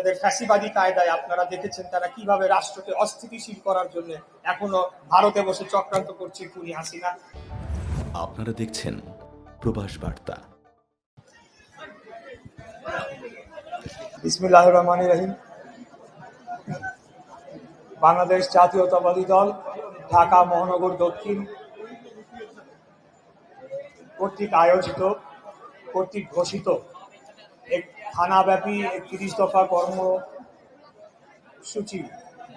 যাদের ফ্যাসিবাদী কায়দায় আপনারা দেখেছেন তারা কীভাবে রাষ্ট্রকে অস্থিতিশীল করার জন্য এখনও ভারতে বসে চক্রান্ত করছে খুনি হাসিনা। আপনারা দেখছেন প্রবাস বার্তা। বিসমিল্লাহ রহমান রহিম। বাংলাদেশ জাতীয়তাবাদী দল ঢাকা মহানগর দক্ষিণ কর্তৃক আয়োজিত কর্তৃক ঘোষিত এক থানাব্যাপী একত্রিশ দফা কর্মসূচি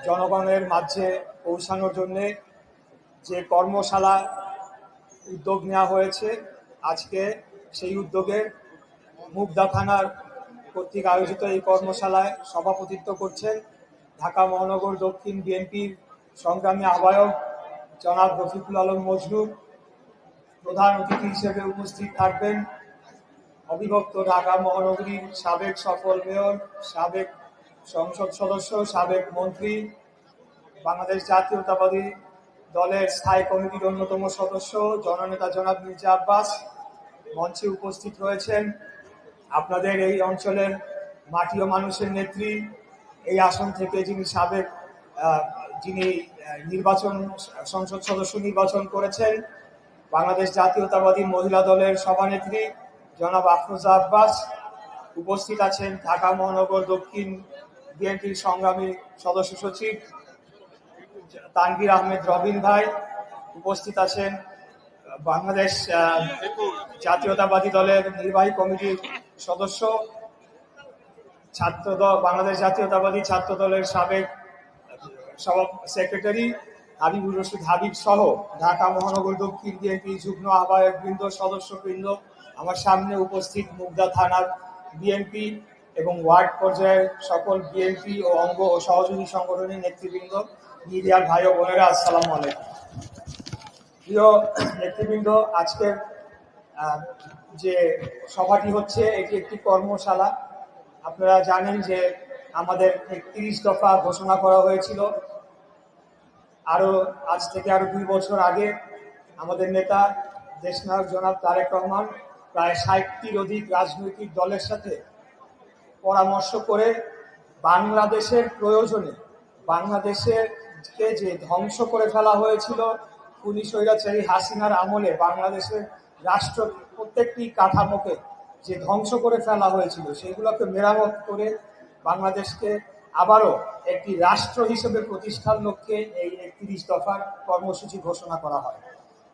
জনগণের মাঝে পৌঁছানোর জন্যে যে কর্মশালা উদ্যোগ নেওয়া হয়েছে, আজকে সেই উদ্যোগের মুগদা থানার কর্তৃক আয়োজিত এই কর্মশালায় সভাপতিত্ব করছেন ঢাকা মহানগর দক্ষিণ বিএনপির সংগ্রামী আহ্বায়ক জনাব রফিকুল আলম মজরুর প্রধান অতিথি হিসেবে উপস্থিত থাকবেন অবিভক্ত ঢাকা মহানগরীর সাবেক সফল মেয়র, সাবেক সংসদ সদস্য, সাবেক মন্ত্রী, বাংলাদেশ জাতীয়তাবাদী দলের স্থায়ী কমিটির অন্যতম সদস্য, জননেতা জনাব মির্জা আব্বাস মঞ্চে উপস্থিত রয়েছেন। আপনাদের এই অঞ্চলের মাটি ও মানুষের নেত্রী, এই আসন থেকে যিনি সাবেক যিনি নির্বাচন, সংসদ সদস্য নির্বাচন করেছেন, বাংলাদেশ জাতীয়তাবাদী মহিলা দলের সভানেত্রী জনাব আফরোজা আব্বাস উপস্থিত আছেন ঢাকা মহানগর দক্ষিণ বিএনপির সংগ্রামী সদস্য সচিব তানভীর আহমেদ রবিন ভাই উপস্থিত আছেন। বাংলাদেশ জাতীয়তাবাদী দলের নির্বাহী কমিটির সদস্য, ছাত্র দল, বাংলাদেশ জাতীয়তাবাদী ছাত্র দলের সাবেক সেক্রেটারি হাবিবুর রশিদ হাবিব সহ ঢাকা মহানগর দক্ষিণ বিএনপি যুগ্ম আহ্বায়ক বৃন্দ সদস্য বৃন্দ আমার সামনে উপস্থিত মুগদা থানার বিএনপি এবং ওয়ার্ড পর্যায়ের সকল বিএনপি ও অঙ্গ ও সহযোগী সংগঠনের নেতৃবৃন্দ, মিডিয়ার ভাই ও বোনেরা, আসসালামু আলাইকুম। প্রিয় নেতৃবৃন্দ, আজকের যে সভাটি হচ্ছে, এটি একটি কর্মশালা। আপনারা জানেন যে আমাদের একত্রিশ দফা ঘোষণা করা হয়েছিল। আরও আজ থেকে আরও দুই বছর আগে আমাদের নেতা দেশনায়ক জনাব তারেক রহমান প্রায় ষাটটির অধিক রাজনৈতিক দলের সাথে পরামর্শ করে বাংলাদেশের প্রয়োজনে বাংলাদেশের যে ধ্বংস করে ফেলা হয়েছিল, খুনি স্বৈরাচারী হাসিনার আমলে বাংলাদেশের রাষ্ট্র প্রত্যেকটি কাঠামোকে যে ধ্বংস করে ফেলা হয়েছিল, সেগুলোকে মেরামত করে বাংলাদেশকে আবারও একটি রাষ্ট্র হিসেবে প্রতিষ্ঠার লক্ষ্যে এই একত্রিশ দফার কর্মসূচি ঘোষণা করা হয়।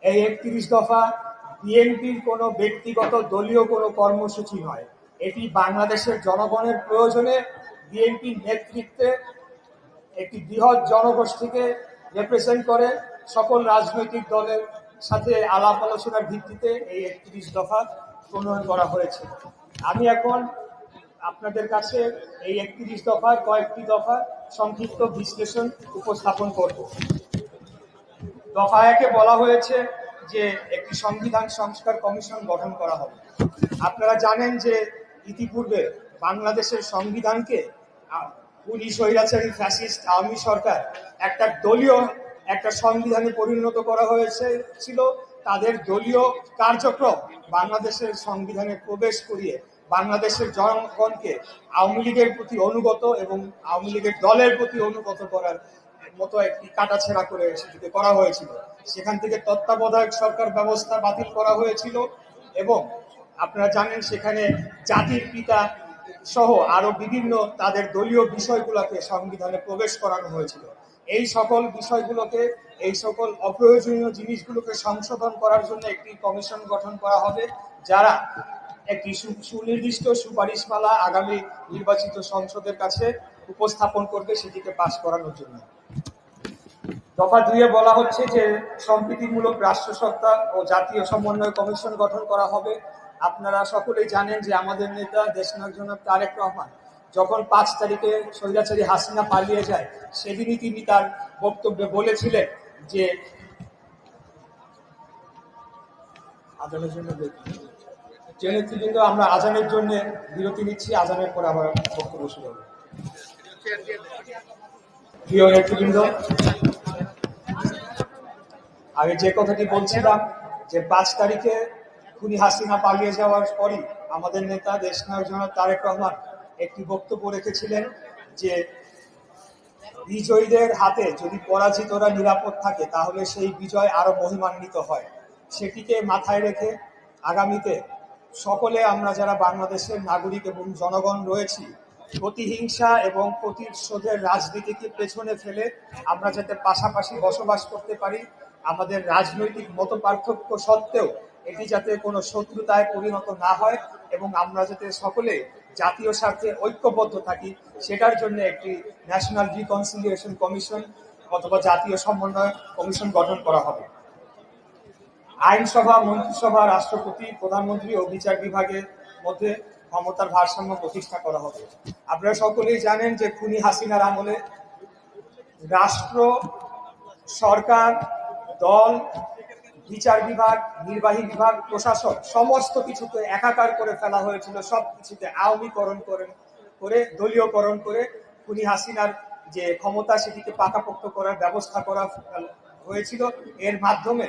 এই একত্রিশ দফা বিএনপির কোনো ব্যক্তিগত দলীয় কোনো কর্মসূচি নয়। এটি বাংলাদেশের জনগণের প্রয়োজনে বিএনপির নেতৃত্বে একটি বৃহৎ জনগোষ্ঠীকে রিপ্রেজেন্ট করে সকল রাজনৈতিক দলের সাথে আলাপ আলোচনার ভিত্তিতে এই একত্রিশ দফা প্রণয়ন করা হয়েছে। আমি এখন আপনাদের কাছে এই একত্রিশ দফার কয়েকটি দফা সংক্ষিপ্ত বিশ্লেষণ উপস্থাপন করব। দফা একে বলা হয়েছে যে একটি সংবিধান সংস্কার কমিশন গঠন করা হবে। আপনারা জানেন যে ইতিপূর্বে বাংলাদেশের সংবিধানকে পুলিশ, স্বৈরাচারী, ফ্যাসিস্ট, আওয়ামী সরকার একটা দলীয় একটা সংবিধানে পরিণত করা হয়েছে, ছিল। তাদের দলীয় কার্যক্রম বাংলাদেশের সংবিধানে প্রবেশ করিয়ে বাংলাদেশের জনগণকে আওয়ামী লীগের প্রতি অনুগত এবং আওয়ামী লীগের দলের প্রতি অনুগত করার মতো একটি কাটাছেড়া করে সেটিকে করা হয়েছিল। সেখান থেকে তত্ত্বাবধায়ক সরকার ব্যবস্থা বাতিল করা হয়েছিল এবং আপনারা জানেন সেখানে জাতির পিতা সহ আরও বিভিন্ন তাদের দলীয় বিষয়গুলোকে সংবিধানে প্রবেশ করানো হয়েছিল। এই সকল বিষয়গুলোকে, এই সকল অপ্রয়োজনীয় জিনিসগুলোকে সংশোধন করার জন্য একটি কমিশন গঠন করা হবে, যারা একটি সুনির্দিষ্ট সুপারিশমালা আগামী নির্বাচিত সংসদের কাছে উপস্থাপন করবে সেটিকে পাশ করানোর জন্য। দফা দুইয়ে বলা হচ্ছে যে সম্প্রীতিমূলক রাষ্ট্রসত্তা ও জাতীয় সমন্বয় কমিশন গঠন করা হবে আপনারা সকলেই জানেন যে আমাদের নেতা দেশনায়ক জনাব তারেক রহমান যখন পাঁচ তারিখে স্বৈরাচারী হাসিনা পালিয়ে যায়, সেদিনই তিনি তার বক্তব্যে বলেছিলেন যে আজানের জন্য বিরতি। যে নেতৃবৃন্দ আমরা আজানের জন্য বিরতি নিচ্ছি, আজানের পরে আবার বক্তব্য শুরু হবে প্রিয় নেতৃবৃন্দ আমি যে কথাটি বলছিলাম যে পাঁচ তারিখে খুনি হাসিনা পালিয়ে যাওয়ার পরই আমাদের নেতা দেশনায়ক জনাব তারেক রহমান একটি বক্তব্য রেখেছিলেন যে বিজয়ীদের হাতে যদি পরাজিতরা নিরাপদ থাকে, তাহলে সেই বিজয় আরও মহিমান্বিত হয়। সেটিকে মাথায় রেখে আগামীতে সকলে আমরা যারা বাংলাদেশের নাগরিক এবং জনগণ রয়েছি, প্রতিহিংসা এবং প্রতিশোধের রাজনীতিকে পেছনে ফেলে আমরা যাতে পাশাপাশি বসবাস করতে পারি আমাদের রাজনৈতিক মত পার্থক্য সত্ত্বেও এটি যাতে কোনো শত্রুতায় পরিণত না হয় এবং আমরা যাতে সকলে জাতীয় স্বার্থে ঐক্যবদ্ধ থাকি, সেটার জন্য একটি ন্যাশনাল রিকনসিলিয়েশন কমিশন অথবা জাতীয় সমন্বয় কমিশন গঠন করা হবে। আইনসভা, মন্ত্রিসভা, রাষ্ট্রপতি, প্রধানমন্ত্রী ও বিচার বিভাগের মধ্যে ক্ষমতার ভারসাম্য প্রতিষ্ঠা করা হবে। আপনারা সকলেই জানেন যে খুনি হাসিনার আমলে রাষ্ট্র, সরকার দল, বিচার বিভাগ, নির্বাহী বিভাগ প্রশাসন সমস্ত কিছুকে একাকার করে ফেলা হয়েছিল। সব কিছুতে আওয়ামীকরণ করে করে, দলীয়করণ করে খুনি হাসিনার যে ক্ষমতা, সেটিকে পাকাপোক্ত করার ব্যবস্থা করা হয়েছিল। এর মাধ্যমে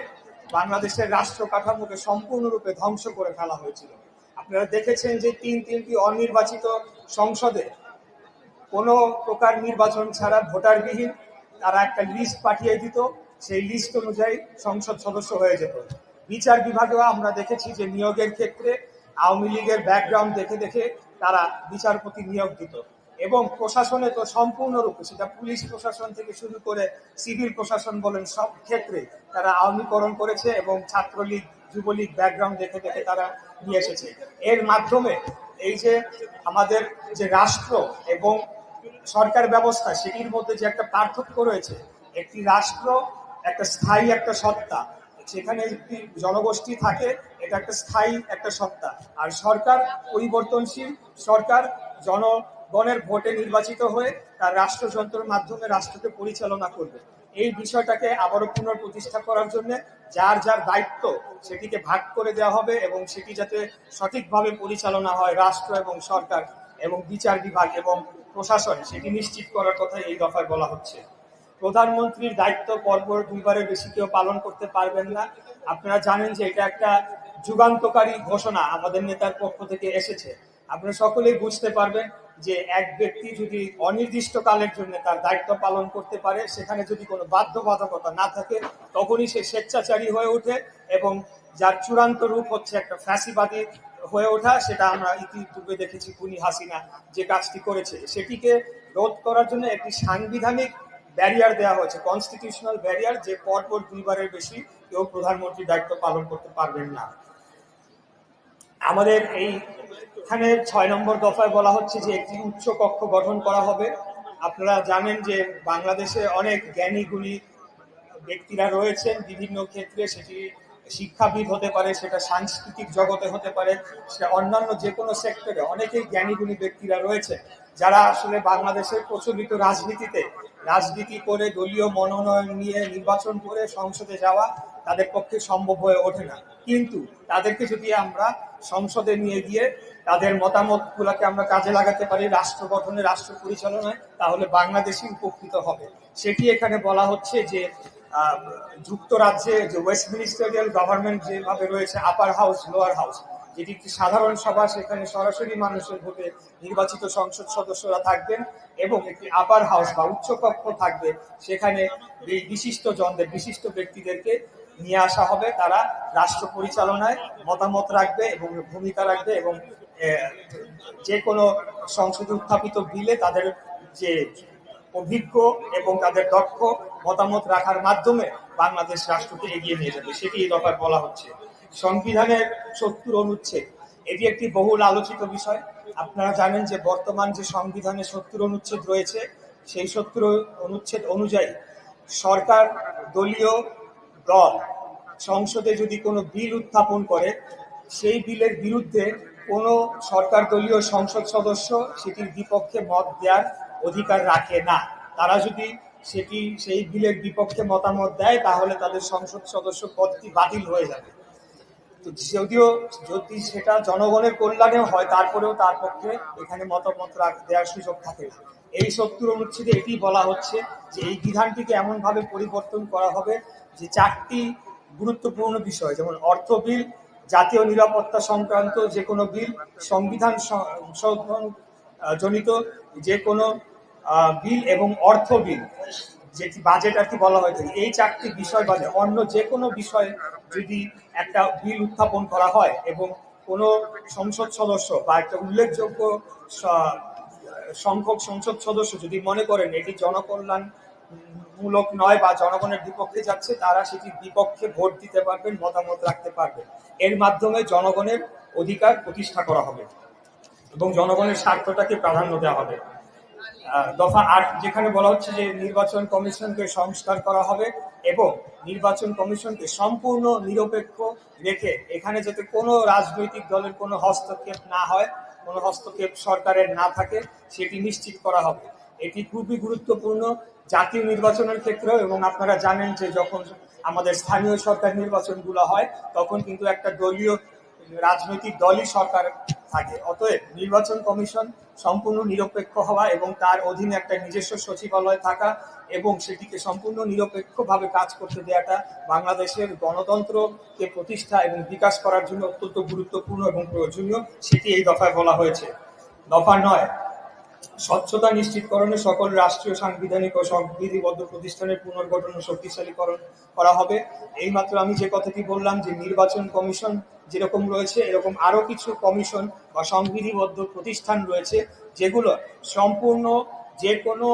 বাংলাদেশের রাষ্ট্র কাঠামোকে সম্পূর্ণরূপে ধ্বংস করে ফেলা হয়েছিল। আপনারা দেখেছেন যে তিন তিনটি অনির্বাচিত সংসদে কোনো প্রকার নির্বাচন ছাড়া ভোটারবিহীন তারা একটা লিস্ট পাঠিয়ে দিত। সেই লিস্ট অনুযায়ী সংসদ সদস্য হয়ে যেত। বিচার বিভাগেও আমরা দেখেছি যে নিয়োগের ক্ষেত্রে আওয়ামী লীগের ব্যাকগ্রাউন্ড দেখে দেখে তারা বিচারপতি নিয়োগ দিত। এবং প্রশাসনে তো সম্পূর্ণরূপে সেটা পুলিশ প্রশাসন থেকে শুরু করে সিভিল প্রশাসন বলেন সব ক্ষেত্রে তারা আওয়ামীকরণ করেছে এবং ছাত্রলীগ, যুবলীগ ব্যাকগ্রাউন্ড দেখে দেখে তারা নিয়ে এসেছে। এর মাধ্যমে এই যে আমাদের যে রাষ্ট্র এবং সরকার ব্যবস্থা, সেটির মধ্যে যে একটা পার্থক্য রয়েছে, একটি রাষ্ট্র একটা স্থায়ী একটা সত্তা। সেখানে একটি জনগোষ্ঠী থাকে, এটা একটা স্থায়ী একটা সত্তা। আর সরকার পরিবর্তনশীল, সরকার জনগণের ভোটে নির্বাচিত হয়ে তার রাষ্ট্রযন্ত্রের মাধ্যমে রাষ্ট্রকে পরিচালনা করবে। এই বিষয়টাকে আবারও পুনঃপ্রতিষ্ঠা করার জন্য যার যার দায়িত্ব সেটিকে ভাগ করে দেওয়া হবে এবং সেটি যাতে সঠিকভাবে পরিচালনা হয় রাষ্ট্র এবং সরকার এবং বিচার বিভাগ এবং প্রশাসন, সেটি নিশ্চিত করার কথা এই দফায় বলা হচ্ছে। প্রধানমন্ত্রীর দায়িত্ব পরপর দুইবারের বেশি কেউ পালন করতে পারবেন না। আপনারা জানেন যে এটা একটা যুগান্তকারী ঘোষণা আমাদের নেতার পক্ষ থেকে এসেছে। আপনারা সকলেই বুঝতে পারবেন যে এক ব্যক্তি যদি অনির্দিষ্টকালের জন্য তার দায়িত্ব পালন করতে পারে, সেখানে যদি কোনো বাধ্যবাধকতা না থাকে, তখনই সে স্বেচ্ছাচারী হয়ে ওঠে এবং যার চূড়ান্ত রূপ হচ্ছে একটা ফ্যাসিবাদী হয়ে ওঠা, সেটা আমরা ইতিপূর্বে দেখেছি খুনি হাসিনা যে কাজটি করেছে। সেটিকে রোধ করার জন্য একটি সাংবিধানিক ব্যারিয়ার দেওয়া হয়েছে কনস্টিটিউশনাল ব্যারিয়ার যে পরপর দুইবারের বেশি কেউ প্রধানমন্ত্রীর দায়িত্ব পালন করতে পারবেন না। আমাদের এই এখানে ছয় নম্বর দফায় বলা হচ্ছে যে একটি উচ্চ কক্ষ গঠন করা হবে। আপনারা জানেন যে বাংলাদেশে অনেক জ্ঞানী, গুণী ব্যক্তিরা রয়েছেন, বিভিন্ন ক্ষেত্রে সেটি শিক্ষাবিদ হতে পারে, সেটা সাংস্কৃতিক জগতে হতে পারে, সে অন্যান্য যে কোনো সেক্টরে অনেকেই জ্ঞানীগুণী ব্যক্তিরা রয়েছে যারা আসলে বাংলাদেশের প্রচলিত রাজনীতিতে রাজনীতি করে দলীয় মনোনয়ন নিয়ে নির্বাচন করে সংসদে যাওয়া তাদের পক্ষে সম্ভব হয়ে ওঠে না। কিন্তু তাদেরকে যদি আমরা সংসদে নিয়ে গিয়ে তাদের মতামতগুলোকে আমরা কাজে লাগাতে পারি রাষ্ট্র গঠনে, রাষ্ট্র পরিচালনায়, তাহলে বাংলাদেশই উপকৃত হবে। সেটি এখানে বলা হচ্ছে যে যুক্তরাজ্যে যে ওয়েস্টমিনিস্টারিয়াল গভর্নমেন্ট যেভাবে রয়েছে আপার হাউস লোয়ার হাউস যেটি একটি সাধারণ সভা, সেখানে সরাসরি মানুষের ভোটে নির্বাচিত সংসদ সদস্যরা থাকবেন এবং একটি আপার হাউস বা উচ্চকক্ষ থাকবে। সেখানে এই বিশিষ্ট জনদের, বিশিষ্ট ব্যক্তিদেরকে নিয়ে আসা হবে। তারা রাষ্ট্র পরিচালনায় মতামত রাখবে এবং ভূমিকা রাখবে এবং যে কোনো সংসদে উত্থাপিত বিলে তাদের যে অভিজ্ঞ এবং তাদের দক্ষ মতামত রাখার মাধ্যমে বাংলাদেশ রাষ্ট্রকে এগিয়ে নিয়ে যাবে। সেটি এই দফায় বলা হচ্ছে। সংবিধানের সত্তর অনুচ্ছেদ। এটি একটি বহুল আলোচিত বিষয়। আপনারা জানেন যে বর্তমান যে সংবিধানে সত্তর অনুচ্ছেদ রয়েছে, সেই সত্তর অনুচ্ছেদ অনুযায়ী সরকার, দলীয় দল, সংসদে যদি কোনো বিল উত্থাপন করে, সেই বিলের বিরুদ্ধে কোনো সরকার, দলীয়, সংসদ সদস্য সেটির বিপক্ষে মত দেওয়ার অধিকার রাখে না। তারা যদি সেটি, সেই বিলের বিপক্ষে মতামত দেয়, তাহলে তাদের সংসদ সদস্য পদটি বাতিল হয়ে যাবে। তো যদিও, যদি সেটা জনগণের কল্যাণেও হয়, তারপরেও তার পক্ষে এখানে মতামত দেওয়ার সুযোগ থাকে এই সত্তর অনুচ্ছেদে এটি বলা হচ্ছে যে, এই বিধানটিকে এমনভাবে পরিবর্তন করা হবে যে চারটি গুরুত্বপূর্ণ বিষয়, যেমন অর্থ বিল, জাতীয় নিরাপত্তা সংক্রান্ত যে কোনো বিল, সংবিধান সংশোধন জনিত যে কোনো বিল এবং অর্থ বিল, যেটি বাজেট আর কি বলা হয়ে থাকে। এই চারটি বিষয় বাজে অন্য যে কোনো বিষয়ে যদি একটা বিল উত্থাপন করা হয় এবং কোনো সংসদ সদস্য বা একটা উল্লেখযোগ্য সংখ্যক সংসদ সদস্য যদি মনে করেন এটি জনকল্যাণ মূলক নয় বা জনগণের বিপক্ষে যাচ্ছে, তারা সেটির বিপক্ষে ভোট দিতে পারবেন, মতামত রাখতে পারবেন। এর মাধ্যমে জনগণের অধিকার প্রতিষ্ঠা করা হবে এবং জনগণের স্বার্থটাকে প্রাধান্য দেওয়া হবে। দফা আট যেখানে বলা হচ্ছে যে নির্বাচন কমিশনকে সংস্কার করা হবে। এবং নির্বাচন কমিশনকে সম্পূর্ণ নিরপেক্ষ রেখে এখানে যাতে কোনো রাজনৈতিক দলের কোনো হস্তক্ষেপ না হয়, কোনো হস্তক্ষেপ সরকারের না থাকে, সেটি নিশ্চিত করা হবে। এটি খুবই গুরুত্বপূর্ণ জাতীয় নির্বাচনের ক্ষেত্রেও এবং আপনারা জানেন যে যখন আমাদের স্থানীয় সরকার নির্বাচনগুলো হয়, তখন কিন্তু একটা দলীয় রাজনৈতিক দলই সরকার থাকে। অতএব নির্বাচন কমিশন সম্পূর্ণ নিরপেক্ষ হওয়া এবং তার অধীনে একটা নিজস্ব সচিবালয় থাকা এবং সেটিকে সম্পূর্ণ নিরপেক্ষভাবে কাজ করতে দেওয়াটা বাংলাদেশের গণতন্ত্রকে প্রতিষ্ঠা এবং বিকাশ করার জন্য অত্যন্ত গুরুত্বপূর্ণ এবং প্রয়োজনীয়, সেটি এই দফায় বলা হয়েছে। দফা নয় স্বচ্ছতা নিশ্চিতকরণে সকল রাষ্ট্রীয় সাংবিধানিক ও সংবিধিবদ্ধ প্রতিষ্ঠানের পুনর্গঠন ও শক্তিশালীকরণ করা হবে। এইমাত্র আমি যে কথাটি বললাম যে নির্বাচন কমিশন যেরকম রয়েছে, এরকম আরও কিছু কমিশন বা সংবিধিবদ্ধ প্রতিষ্ঠান রয়েছে, যেগুলো সম্পূর্ণ যে কোনো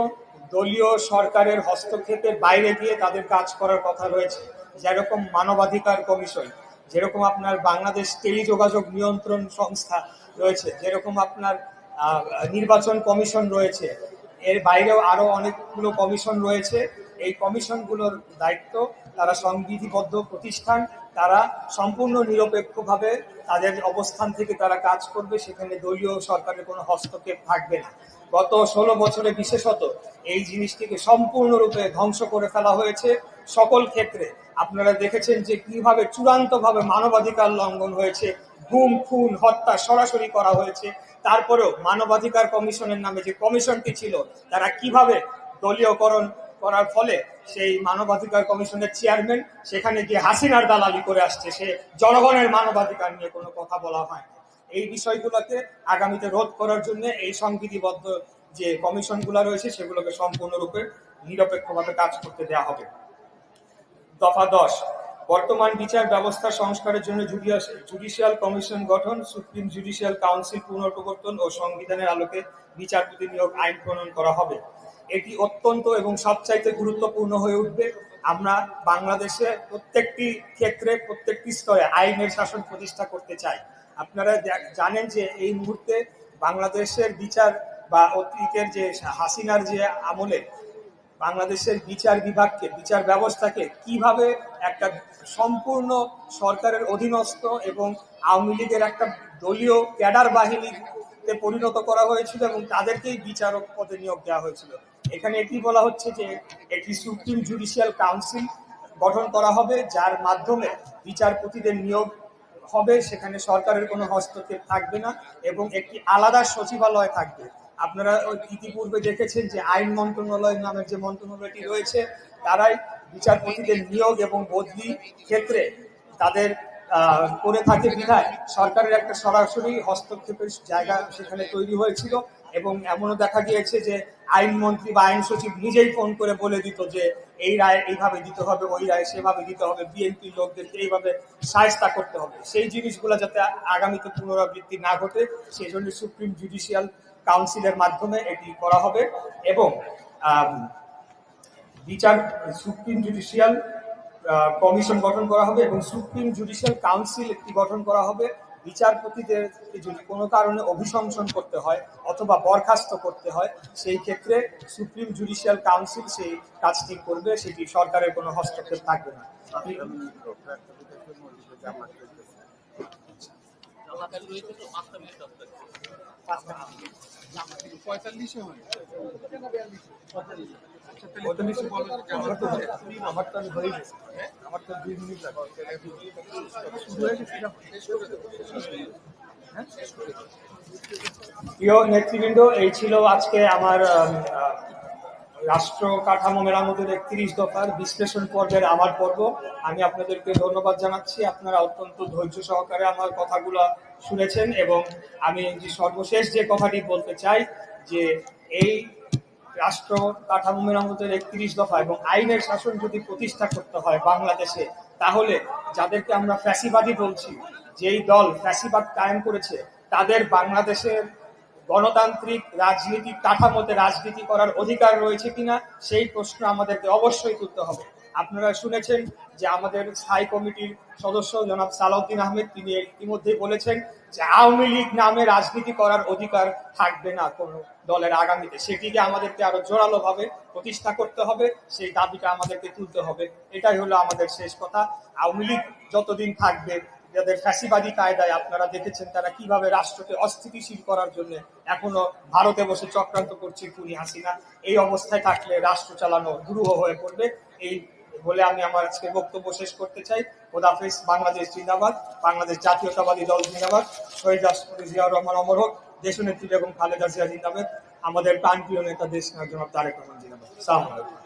দলীয় সরকারের হস্তক্ষেপের বাইরে গিয়ে তাদের কাজ করার কথা রয়েছে। যেরকম মানবাধিকার কমিশন, যেরকম আপনার বাংলাদেশ টেলিযোগাযোগ নিয়ন্ত্রণ সংস্থা রয়েছে, যেরকম আপনার নির্বাচন কমিশন রয়েছে। এর বাইরেও আরও অনেকগুলো কমিশন রয়েছে। এই কমিশনগুলোর দায়িত্ব তারা সংবিধিবদ্ধ প্রতিষ্ঠান, তারা সম্পূর্ণ নিরপেক্ষভাবে তাদের অবস্থান থেকে তারা কাজ করবে, সেখানে দলীয় সরকারের কোনো হস্তক্ষেপ থাকবে না। গত ষোলো বছরে বিশেষত এই জিনিসটিকে সম্পূর্ণরূপে ধ্বংস করে ফেলা হয়েছে। সকল ক্ষেত্রে আপনারা দেখেছেন যে কীভাবে চূড়ান্তভাবে মানবাধিকার লঙ্ঘন হয়েছে, গুম, খুন, হত্যা সরাসরি করা হয়েছে। তারপরেও মানবাধিকার কমিশনের নামে যে কমিশনটি ছিল, তারা কীভাবে দলীয়করণ করার ফলে সেই মানবাধিকার কমিশনের চেয়ারম্যান, সেখানে গিয়ে হাসিনার দালালি করে আসছে, সে জনগণের মানবাধিকার নিয়ে কোনো কথা বলা হয় না। এই বিষয়গুলোকে আগামীতে রোধ করার জন্য এই সংবিধিবদ্ধ যে কমিশনগুলো রয়েছে, সেগুলোকে সম্পূর্ণরূপে নিরপেক্ষভাবে কাজ করতে দেওয়া হবে। দফা দশ বর্তমান বিচার ব্যবস্থা সংস্কারের জন্য জুডিশিয়াল কমিশন গঠন সুপ্রিম জুডিশিয়াল কাউন্সিল পুনর্প্রবর্তন ও সংবিধানের আলোকে বিচারপতি নিয়োগ আইন প্রণয়ন করা হবে। এটি অত্যন্ত এবং সবচাইতে গুরুত্বপূর্ণ হয়ে উঠবে। আমরা বাংলাদেশে প্রত্যেকটি ক্ষেত্রে, প্রত্যেকটি স্তরে আইনের শাসন প্রতিষ্ঠা করতে চাই। আপনারা জানেন যে এই মুহূর্তে বাংলাদেশের বিচার বা অতীতের যে হাসিনার যে আমলে বাংলাদেশের বিচার বিভাগকে, বিচার ব্যবস্থাকে কীভাবে একটা সম্পূর্ণ সরকারের অধীনস্থ এবং আওয়ামী লীগের একটা দলীয় ক্যাডার বাহিনীতে পরিণত করা হয়েছিল এবং তাদেরকেই বিচারক পদে নিয়োগ দেওয়া হয়েছিল। এখানে এটি বলা হচ্ছে যে একটি সুপ্রিম জুডিশিয়াল কাউন্সিল গঠন করা হবে, যার মাধ্যমে বিচারপতিদের নিয়োগ হবে। সেখানে সরকারের কোনো হস্তক্ষেপ থাকবে না এবং একটি আলাদা সচিবালয় থাকবে। আপনারা ইতিপূর্বে দেখেছেন যে আইন মন্ত্রণালয় নামের যে মন্ত্রণালয়টি রয়েছে, তারাই বিচারপতিদের নিয়োগ এবং বদলি ক্ষেত্রে তাদের করে থাকে বিধায়। সরকারের একটা সরাসরি হস্তক্ষেপের জায়গা সেখানে তৈরি হয়েছিল এবং এমনও দেখা গিয়েছে যে আইনমন্ত্রী বা আইন সচিব নিজেই ফোন করে বলে দিত যে এই রায় এইভাবে দিতে হবে, ওই রায় সেভাবে দিতে হবে বিএনপি লোকদেরকে এইভাবে সায়স্তা করতে হবে। সেই জিনিসগুলো যাতে আগামীতে পুনরাবৃত্তি না ঘটে, সেই জন্য সুপ্রিম জুডিশিয়াল কাউন্সিলের মাধ্যমে এটি করা হবে এবং বিচার, সুপ্রিম জুডিশিয়াল কমিশন গঠন করা হবে এবং সুপ্রিম জুডিশিয়াল কাউন্সিল একটি গঠন করা হবে। বিচারপতিদের যদি কোনো কারণে অভিশংসন করতে হয় অথবা বরখাস্ত করতে হয়, সেই ক্ষেত্রে সুপ্রিম জুডিশিয়াল কাউন্সিল সেই কাজটি করবে, সেটি সরকারের কোনো হস্তক্ষেপ থাকবে না। পঁয়তাল্লিশে হয়। আমার তো আমার তো হয়ে গেছে। আমার তো দুই মিনিট লাগবে। শুরু গেছে যখন। প্রিয় নেতৃবৃন্দ এই ছিল আজকে আমার রাষ্ট্র কাঠামো মেরামতের একত্রিশ দফার বিশ্লেষণ পর্বের আমার পর্ব। আমি আপনাদেরকে ধন্যবাদ জানাচ্ছি। আপনারা অত্যন্ত ধৈর্য সহকারে আমার কথাগুলো শুনেছেন এবং আমি যে সর্বশেষ যে কথাটি বলতে চাই, যে এই রাষ্ট্র কাঠামো মেরামতের একত্রিশ দফা এবং আইনের শাসন যদি প্রতিষ্ঠা করতে হয় বাংলাদেশে, তাহলে যাদেরকে আমরা ফ্যাসিবাদী বলছি, যেই দল ফ্যাসিবাদ কায়েম করেছে, তাদের বাংলাদেশের গণতান্ত্রিক রাজনীতির কাঠামোতে রাজনীতি করার অধিকার রয়েছে কিনা, সেই প্রশ্ন আমাদেরকে অবশ্যই তুলতে হবে। আপনারা শুনেছেন যে আমাদের স্থায়ী কমিটির সদস্য জনাব সালাউদ্দিন আহমেদ, তিনি ইতিমধ্যেই বলেছেন যে আওয়ামী লীগ নামে রাজনীতি করার অধিকার থাকবে না কোনো দলের আগামীতে। সেটিকে আমাদেরকে আরও জোরালো ভাবে প্রতিষ্ঠা করতে হবে, সেই দাবিটা আমাদেরকে তুলতে হবে। এটাই হলো আমাদের শেষ কথা। আওয়ামী লীগ যতদিন থাকবে যাদের ফ্যাসিবাদী কায়দায় আপনারা দেখেছেন তারা কীভাবে রাষ্ট্রকে অস্থিতিশীল করার জন্য এখনও ভারতে বসে চক্রান্ত করছে খুনি হাসিনা। এই অবস্থায় থাকলে রাষ্ট্র চালানো দুরূহ হয়ে পড়বে। এই বলে আমি আমার আজকে বক্তব্য শেষ করতে চাই। খোদাফিজ বাংলাদেশ জিন্দাবাদ, বাংলাদেশ জাতীয়তাবাদী দল জিন্দাবাদ। শহীদ রাষ্ট্রপতি জিয়াউর রহমান অমর হোক, দেশনেত্রী বেগম খালেদা জিয়া জিন্দাবাদ। আমাদের প্রাণপ্রিয় নেতা দেশ জনাব তারেক রহমান জিন্দাবাদ। সালাম